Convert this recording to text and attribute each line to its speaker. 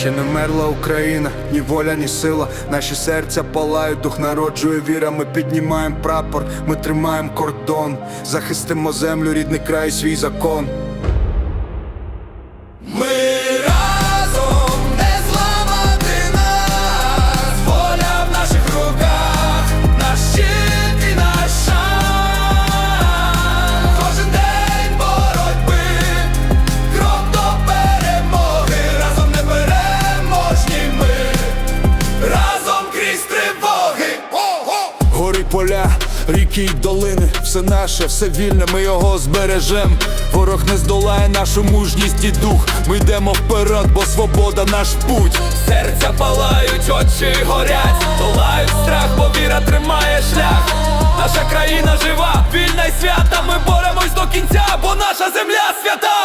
Speaker 1: Ще не мерла Україна, ні воля, ні сила. Наші серця палають, дух народжує віра. Ми піднімаємо прапор, ми тримаємо кордон, захистимо землю, рідний край, свій закон. Ріки й долини, все наше, все вільне, ми його збережем. Ворог не здолає нашу мужність і дух. Ми йдемо вперед, бо свобода наш путь.
Speaker 2: Серця палають, очі горять, долають страх, бо віра тримає шлях. Наша країна жива, вільна й свята. Ми боремось до кінця, бо наша земля свята.